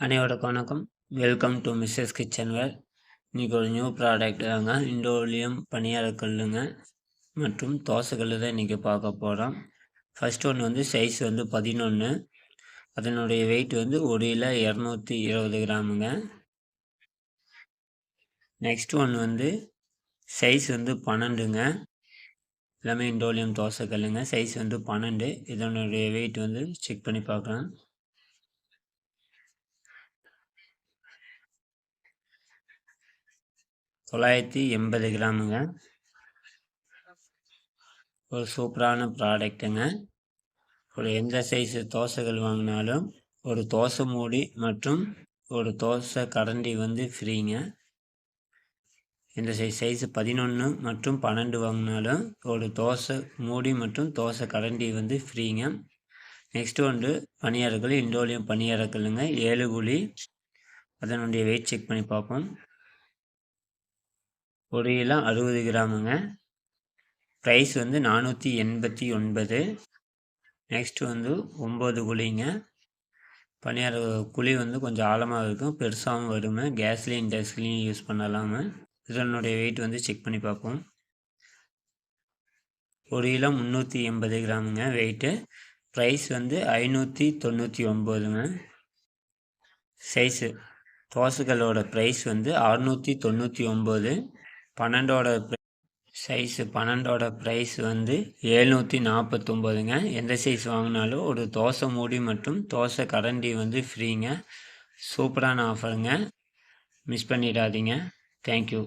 அனைவருக்கும் வணக்கம். Welcome to Mrs kitchen where இன்றைக்கி ஒரு நியூ ப்ராடக்ட் தாங்க. இண்டோலியம் பனியார கல்லுங்க மற்றும் தோசைக்கல் தான் இன்றைக்கி பார்க்க போகிறோம் ஃபஸ்ட் ஒன்று வந்து சைஸ் வந்து பதினொன்று அதனுடைய வெயிட் வந்து ஒரு கிலோ இரநூத்தி இருபது கிராமுங்க. நெக்ஸ்ட் ஒன்று வந்து சைஸ் வந்து பன்னெண்டுங்க. எல்லாமே இண்டோலியம் தோசைக்கல்லுங்க சைஸ் வந்து பன்னெண்டு. இதனுடைய வெயிட் வந்து செக் பண்ணி பார்க்கலாம். தொள்ளாயிரத்தி எண்பது கிராமுங்க. ஒரு சூப்பரான ப்ராடக்ட்டுங்க. ஒரு எந்த சைஸு தோசைகள் வாங்கினாலும் ஒரு தோசை மூடி மற்றும் ஒரு தோசை கரண்டி வந்து ஃப்ரீங்க. இந்த சைஸ் சைஸு பதினொன்று மற்றும் பன்னெண்டு வாங்கினாலும் ஒரு தோசை மூடி மற்றும் தோசை கரண்டி வந்து ஃப்ரீங்க. நெக்ஸ்ட்டு வந்து பணியாரங்கள் இண்டோலியம் பணியாரக்கள்ங்க ஏழு குழி அதனுடைய வெயிட் செக் பண்ணி பார்ப்போம். ஒரு கிலோ அறுபது கிராமுங்க. ப்ரைஸ் வந்து நானூற்றி எண்பத்தி ஒன்பது. நெக்ஸ்ட்டு வந்து ஒம்பது குழிங்க. பனியார குழி வந்து கொஞ்சம் ஆழமாக இருக்கும். பெருசாகவும் வருமே கேஸ்லேயும் டெஸ்க்லேயும் யூஸ் பண்ணலாம இதனுடைய வெயிட் வந்து செக் பண்ணி பார்ப்போம். ஒரு கிலோ முந்நூற்றி எண்பது கிராமுங்க வெயிட்டு ப்ரைஸ் வந்து ஐநூற்றி தொண்ணூற்றி ஒம்போதுங்க சைஸு தோசைகளோட ப்ரைஸ் வந்து அறுநூற்றி தொண்ணூற்றி ஒம்பது பன்னெண்டோட சைஸு பன்னெண்டோட ப்ரைஸ் வந்து ஏழ்நூற்றி நாற்பத்தொம்போதுங்க எந்த சைஸ் வாங்கினாலும் ஒரு தோசை மூடி மற்றும் தோசை கரண்டி வந்து ஃப்ரீங்க சூப்பரான ஆஃபருங்க மிஸ் பண்ணிடாதீங்க. தேங்க்யூ